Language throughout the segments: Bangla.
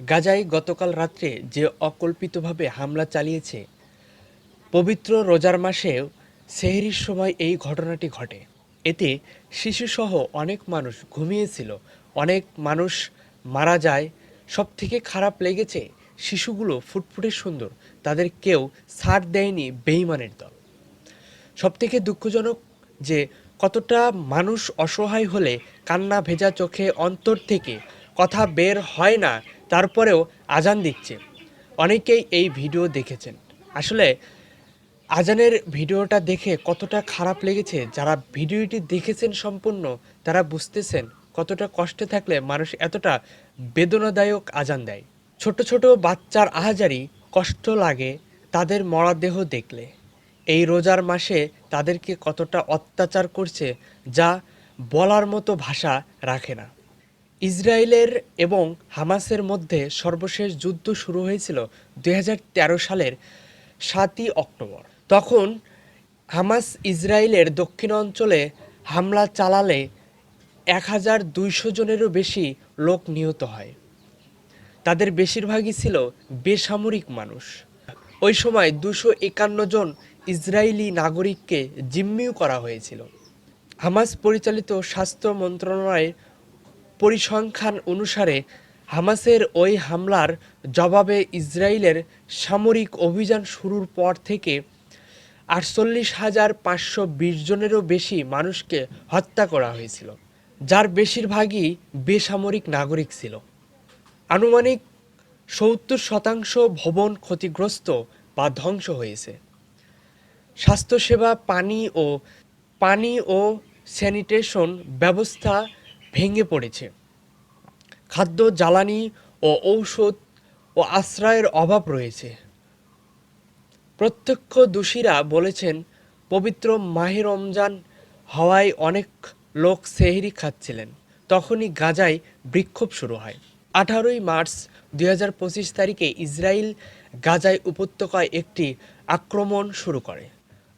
গাজায় গতকাল রাত্রে যে অকল্পিতভাবে হামলা চালিয়েছে, পবিত্র রোজার মাসেও সেহরির সময় এই ঘটনাটি ঘটে। এতে শিশুসহ অনেক মানুষ ঘুমিয়েছিল, অনেক মানুষ মারা যায়। সব থেকে খারাপ লেগেছে, শিশুগুলো ফুটফুটে সুন্দর, তাদের কেউ ছাড় দেয়নি বেইমানের দল। সবথেকে দুঃখজনক যে কতটা মানুষ অসহায় হলে কান্না ভেজা চোখে অন্তর থেকে কথা বের হয় না তারপরেও আজান দিচ্ছে। অনেকেই এই ভিডিও দেখেছেন। আসলে আজানের ভিডিওটা দেখে কতটা খারাপ লেগেছে, যারা ভিডিওটি দেখেছেন সম্পূর্ণ, তারা বুঝতেছেন কতটা কষ্টে থাকলে মানুষ এতটা বেদনাদায়ক আজান দেয়। ছোট ছোট বাচ্চার আহাজারি কষ্ট লাগে তাদের মরাদেহ দেখলে। এই রোজার মাসে তাদেরকে কতটা অত্যাচার করছে, যা বলার মতো ভাষা রাখে না। ইসরায়েলের এবং হামাসের মধ্যে সর্বশেষ যুদ্ধ শুরু হয়েছিল দুই হাজার তেরো সালের সাতই অক্টোবর। তখন হামাস ইসরায়েলের দক্ষিণ অঞ্চলে হামলা চালালে এক হাজার দুইশো জনেরও বেশি লোক নিহত হয়। তাদের বেশিরভাগই ছিল বেসামরিক মানুষ। ওই সময় দুশো একান্ন জন ইসরায়েলি নাগরিককে জিম্মিও করা হয়েছিল। হামাস পরিচালিত স্বাস্থ্য মন্ত্রণালয়ের পরিসংখ্যান অনুসারে, হামাসের ওই হামলার জবাবে ইসরায়েলের সামরিক অভিযান শুরুর পর থেকে আটচল্লিশ হাজার পাঁচশো বিশ জনেরও বেশি মানুষকে হত্যা করা হয়েছিল, যার বেশিরভাগই বেসামরিক নাগরিক ছিল। আনুমানিক সত্তর শতাংশ ভবন ক্ষতিগ্রস্ত বা ধ্বংস হয়েছে। স্বাস্থ্যসেবা, পানি ও পানি ও স্যানিটেশন ব্যবস্থা ভেঙে পড়েছে। খাদ্য, জ্বালানি ও ঔষধ ও আশ্রয়ের অভাব রয়েছে। প্রত্যক্ষদর্শীরা বলেছেন, পবিত্র মাহে রমজান হওয়ায় অনেক লোক সেহরি খাচ্ছিলেন। তখনই গাজায় বিক্ষোভ শুরু হয়। আঠারোই মার্চ দুই হাজার পঁচিশ তারিখে ইসরায়েল গাজায় উপত্যকায় একটি আক্রমণ শুরু করে।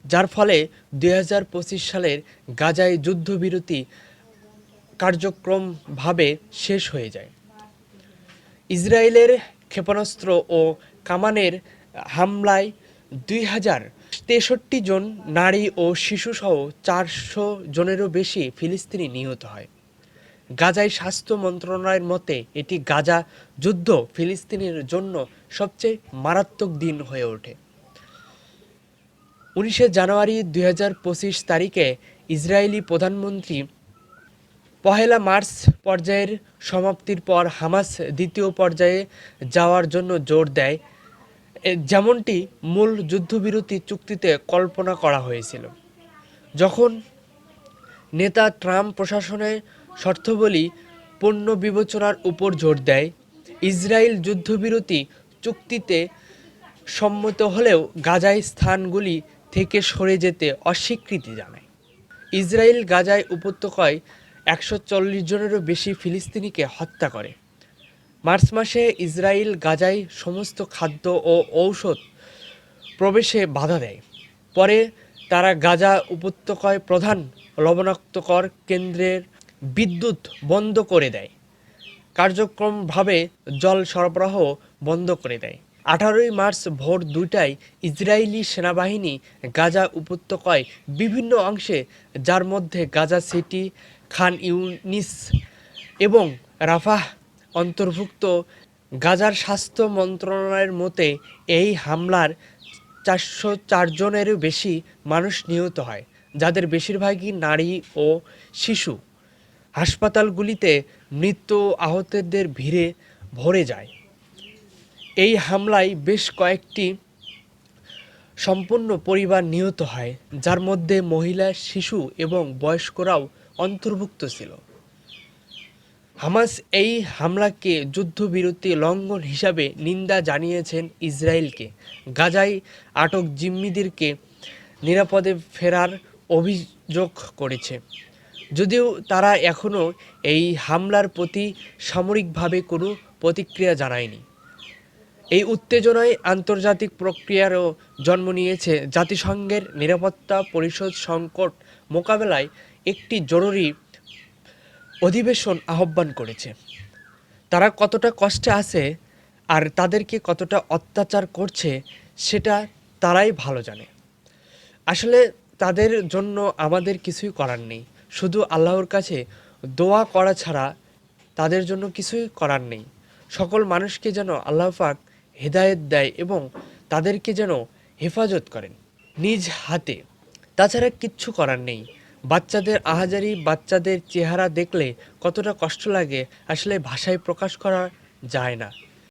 যার ফলে দুই হাজার পঁচিশ সালের গাজায় যুদ্ধবিরতি কার্যক্রমভাবে শেষ হয়ে যায়। ইসরায়েলের ক্ষেপণাস্ত্র ও কামানের হামলায় দুই হাজার তেষট্টি জন নারী ও শিশুসহ চারশো জনেরও বেশি ফিলিস্তিনি নিহত হয়। গাজায় স্বাস্থ্য মন্ত্রণালয়ের মতে, এটি গাজা যুদ্ধ ফিলিস্তিনের জন্য সবচেয়ে মারাত্মক দিন হয়ে ওঠে। উনিশে জানুয়ারি দুই হাজার পঁচিশ তারিখে ইসরায়েলি প্রধানমন্ত্রী পহেলা মার্চ পর্যায়ের সমাপ্তির পর হামাস দ্বিতীয় পর্যায়ে যাওয়ার জন্য জোর দেয়। যেমনটি মূল যুদ্ধবিরতি চুক্তিতে কল্পনা করা হয়েছিল। যখন নেতা ট্রাম্প প্রশাসনের শর্তবলী পণ্য বিবেচনার উপর জোর দেয়, ইসরায়েল যুদ্ধবিরতি চুক্তিতে সম্মত হলেও গাজায় স্থানগুলি থেকে সরে যেতে অস্বীকৃতি জানায়। ইসরায়েল গাজায় উপত্যকায় একশো চল্লিশ জনেরও বেশি ফিলিস্তিনিকে হত্যা করে। মার্চ মাসে ইসরায়েল গাজায় সমস্ত খাদ্য ও ঔষধ প্রবেশে বাধা দেয়। পরে তারা গাজা উপত্যকায় প্রধান লবণাক্তকর কেন্দ্রের বিদ্যুৎ বন্ধ করে দেয়। কার্যক্রমভাবে জল সরবরাহ বন্ধ করে দেয়। আঠারোই মার্চ ভোর দুইটায় ইসরায়েলি সেনাবাহিনী গাজা উপত্যকায় বিভিন্ন অংশে, যার মধ্যে গাজা সিটি খান ইউনিস এবং রাফাহ অন্তর্ভুক্ত গাজার স্বাস্থ্য মন্ত্রণালয়ের মতে, এই হামলার চারশো চারজনেরও বেশি মানুষ নিহত হয়, যাদের বেশিরভাগই নারী ও শিশু। হাসপাতালগুলিতে মৃত আহতদের ভিড়ে ভরে যায়। এই হামলায় বেশ কয়েকটি সম্পূর্ণ পরিবার নিহত হয়, যার মধ্যে মহিলা, শিশু এবং বয়স্করাও অন্তর্ভুক্ত ছিল। হামাস এই হামলাকে যুদ্ধবিরতি লঙ্ঘন হিসাবে নিন্দা জানিয়েছেন ইসরায়েলকে। গাজায় আটক জিম্মিদেরকে নিরাপদে ফেরার অভিযোগ করেছে। যদিও তারা এখনও এই হামলার প্রতি সামরিকভাবে কোনো প্রতিক্রিয়া জানায়নি। এই উত্তেজনায় আন্তর্জাতিক প্রক্রিয়ারও জন্ম নিয়েছে জাতিসংঘের নিরাপত্তা পরিষদ সংকট মোকাবেলায় একটি জরুরি অধিবেশন আহ্বান করেছে। তারা কতটা কষ্টে আছে আর তাদেরকে কতটা অত্যাচার করছে সেটা তারাই ভালো জানে। আসলে তাদের জন্য আমাদের কিছুই করার নেই। শুধু আল্লাহর কাছে দোয়া করা ছাড়া তাদের জন্য কিছুই করার নেই। সকল মানুষকে যেন আল্লাহ পাক হেদায়েত দেয় এবং তাদেরকে যেন হেফাজত করেন নিজ হাতে। তাছাড়া কিচ্ছু করার নেই। বাচ্চাদের আহাজারি বাচ্চাদের চেহারা দেখলে কতটা কষ্ট লাগে আসলে ভাষায় প্রকাশ করা যায় না।